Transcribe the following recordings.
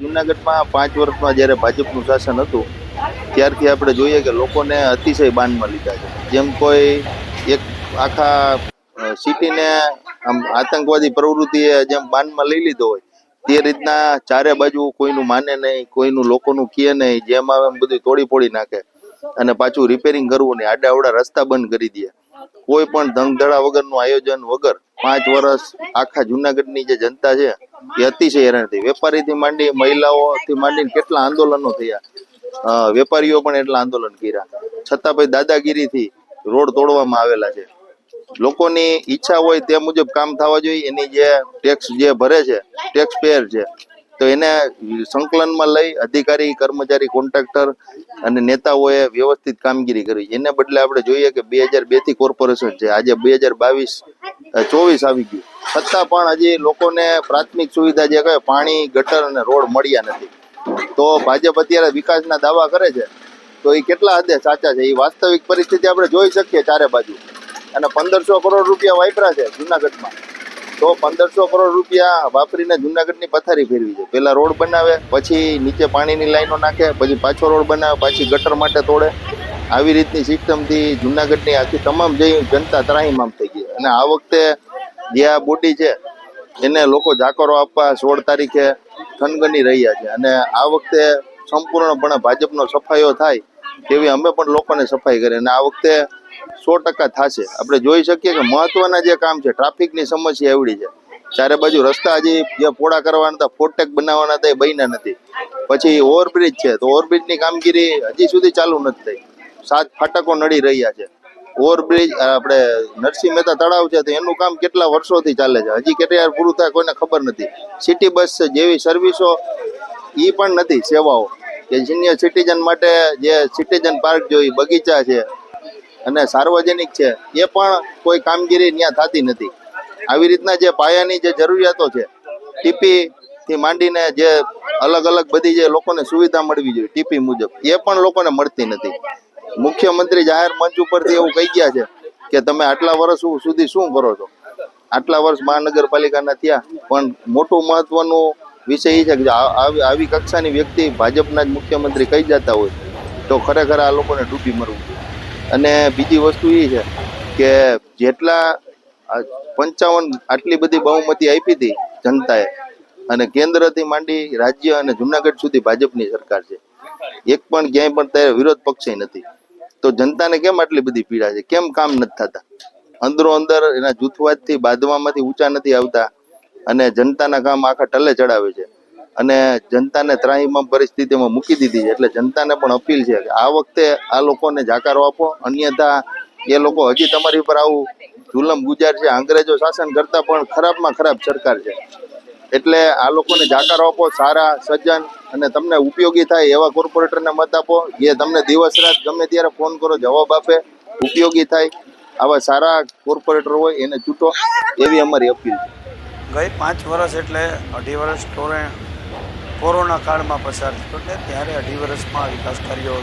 જુનાગઢમાં પાંચ વર્ષમાં જ્યારે ભાજપનું શાસન હતું, ત્યારથી આપણે જોઈએ કે લોકોને અતિશય બાનમાં લીધા છે. જેમ કોઈ એક આખા સિટીને આમ આતંકવાદી પ્રવૃત્તિએ જેમ બાનમાં લઈ લીધો હોય, તે રીતના ચારે બાજુ કોઈનું માને નહીં, કોઈનું લોકોનું કીએ નહીં, જેમ આવે એમ બધું તોડી ફોડી નાખે અને પાછું રિપેરિંગ કરવું નહીં. આડા અવડા રસ્તા બંધ કરી દે. કોઈ પણ ધંધડા વગરનું આયોજન વગર પાંચ વર્ષ આખા જુનાગઢની જે જનતા છે, એ અતિશય હેરાન થઈ. વેપારીથી માંડી મહિલાઓથી માંડીને કેટલા આંદોલનો થયા. વેપારીઓ પણ એટલા આંદોલન કર્યા. છતાં ભાઈ દાદાગીરીથી રોડ તોડવામાં આવેલા છે. લોકોની ઈચ્છા હોય તે મુજબ કામ થવા જોઈએ. એની જે ટેક્સ જે ભરે છે, ટેક્સ પેયર છે તો એને સંકલનમાં લઈ અધિકારી, કર્મચારી, કોન્ટ્રાક્ટર અને નેતાઓએ વ્યવસ્થિત કામગીરી કરી. એને બદલે આપણે જોઈએ કે બે હજાર બેથી કોર્પોરેશન છે. આજે બે હજાર બાવીસ ચોવીસ આવી ગયું. છતાં પણ હજી લોકોને પ્રાથમિક સુવિધા જે કહે, પાણી, ગટર અને રોડ મળ્યા નથી. તો ભાજપ અત્યારે વિકાસના દાવા કરે છે. તો એ કેટલા હદે સાચા છે? એ વાસ્તવિક પરિસ્થિતિ આપણે જોઈ શકીએ ચારે બાજુ. અને પંદરસો કરોડ રૂપિયા વાપરા છે જુનાગઢમાં. તો પંદરસો કરોડ રૂપિયા વાપરીને જુનાગઢની પથારી ફેરવી છે. પેલા રોડ બનાવે, પછી નીચે પાણીની લાઈનો નાખે, પછી પાછો રોડ બનાવે, પાછી ગટર માટે તોડે. આવી રીતની સિસ્ટમથી જુનાગઢની આખી તમામ જે જનતા ત્રાહીમામ થઈ ગઈ. અને આ વખતે જે આ બોડી છે, એને લોકો જાકરો આપવા સોળ તારીખે થનગની રહ્યા છે. અને આ વખતે સંપૂર્ણપણે ભાજપનો સફાયો થાય તેવી અમે પણ લોકોને સફાઈ કરી. અને આ વખતે સો ટકા થશે. આપણે જોઈ શકીએ કે મહત્વના જે કામ છે, ટ્રાફિકની સમસ્યા એવડી છે. ચારે બાજુ રસ્તા હજી જે પોળા કરવાના હતા ફોટેક બનાવવાના હતા, એ બન્યા નથી. પછી ઓવરબ્રિજ છે, તો ઓવરબ્રિજની કામગીરી હજી સુધી ચાલુ નથી થઈ. સાત ફાટકો નડી રહ્યા છે. ઓવરબ્રિજ આપણે નરસિંહ મહેતા તળાવ છે, તો એનું કામ કેટલા વર્ષોથી ચાલે છે? હજી કેટલી પૂરું થાય કોઈને ખબર નથી. સિટી બસ જેવી સર્વિસો એ પણ નથી, સેવાઓ. કે સિનિયર સિટીઝન માટે જે સિટીઝન પાર્ક જોઈ બગીચા છે અને સાર્વજનિક છે, એ પણ કોઈ કામગીરી ત્યાં થતી નથી. આવી રીતના જે પાયાની જે જરૂરિયાતો છે ટીપી થી માંડીને જે અલગ અલગ બધી જે લોકોને સુવિધા મળવી જોઈએ ટીપી મુજબ, એ પણ લોકોને મળતી નથી. મુખ્યમંત્રી જાહેર મંચ ઉપરથી એવું કહી ગયા છે કે તમે આટલા વર્ષ સુધી શું કરો છો? આટલા વર્ષ મહાનગરપાલિકાના થયા, પણ મોટું મહત્વનું વિષય એ છે કે આવી કક્ષાની વ્યક્તિ ભાજપના જ મુખ્યમંત્રી કહી જતા હોય, તો ખરેખર આ લોકોને ડૂબી મરવું. અને બીજી વસ્તુ એ છે કે જેટલા પંચાવન આટલી બધી બહુમતી આપી હતી જનતાએ અને કેન્દ્રથી માંડી રાજ્ય અને જુનાગઢ સુધી ભાજપની સરકાર છે. એક પણ ક્યાંય પણ ત્યારે વિરોધ પક્ષે નથી. તો જનતાને કેમ આટલી બધી પીડા છે? કેમ કામ નથી થતા? અંદરો અંદર એના જૂથવાદથી બાંધવામાંથી ઊંચા નથી આવતા અને જનતાના કામ આખા ટલે ચડાવે છે. અને જનતાને ત્રાહીમામ પરિસ્થિતિમાં મૂકી દીધી છે. એટલે જનતાને પણ અપીલ છે કે આ વખતે આ લોકોને જાકારો આપો. અન્યથા એ લોકો હજી તમારી પર આવું જુલમ ગુજાર છે. અંગ્રેજો શાસન કરતા પણ ખરાબમાં ખરાબ સરકાર છે. એટલે આ લોકોને જાકારો આપો, સારા, સજ્જન અને તમને ઉપયોગી થાય એવા કોર્પોરેટરને મત આપો. જે તમને દિવસ રાત ગમે ત્યારે ફોન કરો, જવાબ આપે. ઉપયોગી થાય આવા સારા કોર્પોરેટર હોય એને ચૂંટો. એવી અમારી અપીલ છે. ગઈ પાંચ વર્ષ એટલે અઢી વર્ષ ટોરે કોરોના કાળમાં પસાર થયો એટલે ત્યારે અઢી વર્ષમાં વિકાસ કાર્યો.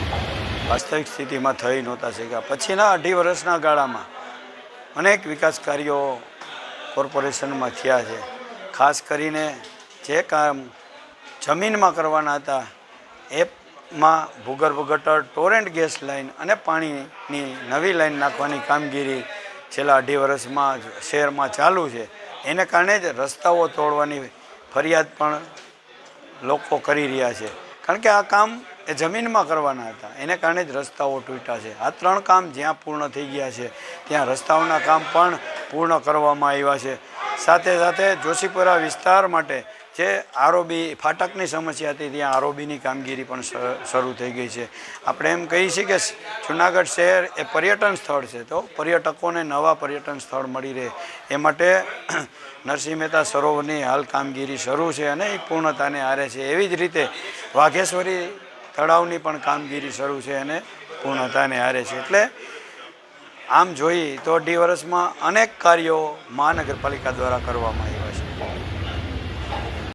વાસ્તવિક સ્થિતિમાં થઈ નહોતા શક્યા. પછીના અઢી વર્ષના ગાળામાં અનેક વિકાસ કાર્યો કોર્પોરેશનમાં થયા છે. ખાસ કરીને જે કામ જમીનમાં કરવાના હતા એમાં ભૂગર્ભ ગટર, ટોરેન્ટ ગેસ લાઇન અને પાણીની નવી લાઇન નાખવાની કામગીરી છેલ્લા અઢી વર્ષમાં શહેરમાં ચાલુ છે. એને કારણે જ રસ્તાઓ તોડવાની ફરિયાદ પણ લોકો કરી રહ્યા છે. કારણ કે આ કામ એ જમીનમાં કરવાના હતા. એને કારણે જ રસ્તાઓ તૂટ્યા છે. આ ત્રણ કામ જ્યાં પૂર્ણ થઈ ગયા છે, ત્યાં રસ્તાઓના કામ પણ પૂર્ણ કરવામાં આવ્યા છે. સાથે સાથે જોશીપુરા વિસ્તાર માટે જે આરોબી ફાટકની સમસ્યા હતી, ત્યાં આરોબીની કામગીરી પણ શરૂ થઈ ગઈ છે. આપણે એમ કહીએ છીએ કે જુનાગઢ શહેર એ પર્યટન સ્થળ છે, તો પર્યટકોને નવા પર્યટન સ્થળ મળી રહે. એ માટે નરસિંહ મહેતા સરોવરની હાલ કામગીરી શરૂ છે અને એ પૂર્ણતાને આરે છે. એવી જ રીતે વાઘેશ્વરી તળાવની પણ કામગીરી શરૂ છે અને પૂર્ણતાને આરે છે. એટલે આમ જોઈએ તો અઢી વર્ષમાં અનેક કાર્યો મહાનગરપાલિકા દ્વારા કરવામાં આવ્યા